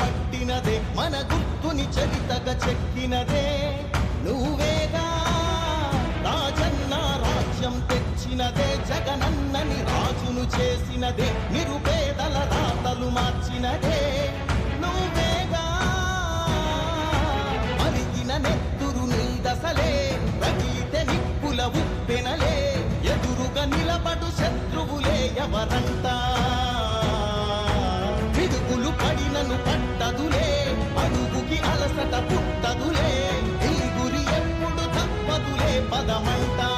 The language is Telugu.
పట్టినదే మన గుర్తుని చరితగా చెక్కినదే. మార్చినదే జగనన్నని రాజును చేసినదే నిరుపేదల రాతలు మార్చినదే. నువ్వేగా మరిగిన నెత్తురు నీ దశలే తగిలితే నిప్పుల ఉప్పెనలే ఎదురుగా నిలబడు శత్రువులే ఎవరంతా. పిడుగులు పడినను పట్టదులే అడుగుకి అలసట పుట్టదులే ఈ గురి ఎప్పుడు తప్పదులే పదమంటా